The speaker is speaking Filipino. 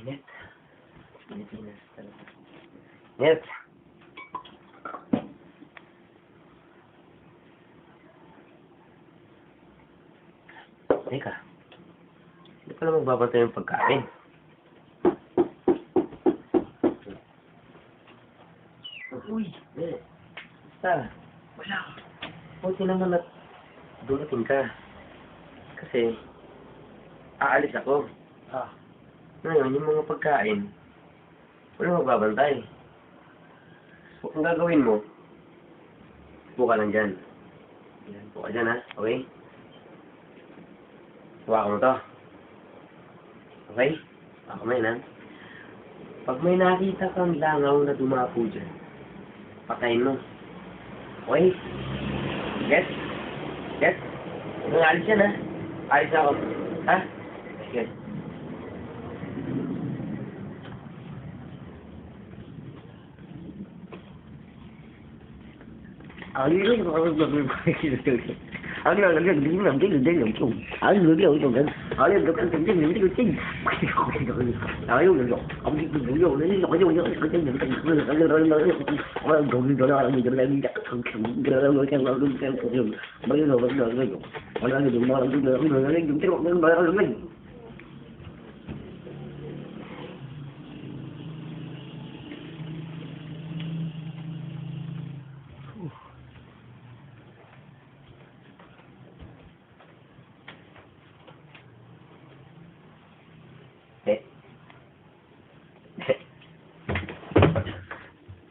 Init. Pilipinas talaga. Init. Teka. Hindi pala magbabantay yung pagkain. Uy, eh. Basta. Wala. Buti naman at dumating ka. Kasi, aalis ako. Ah. Ngayon, yung mga pagkain, wala magbabantay. So, ang gagawin mo, upo ka lang dyan. Yan, upo ka dyan ha, okay? Hawakan mo to. Okay? Hawakan mo yun ha. Pag may nakita kang langaw na dumapo dyan, patayin mo. Okay? Yes? Yes? Huwag alis yan ha. Alis ako. Ha? Sige. அங்கே அங்கே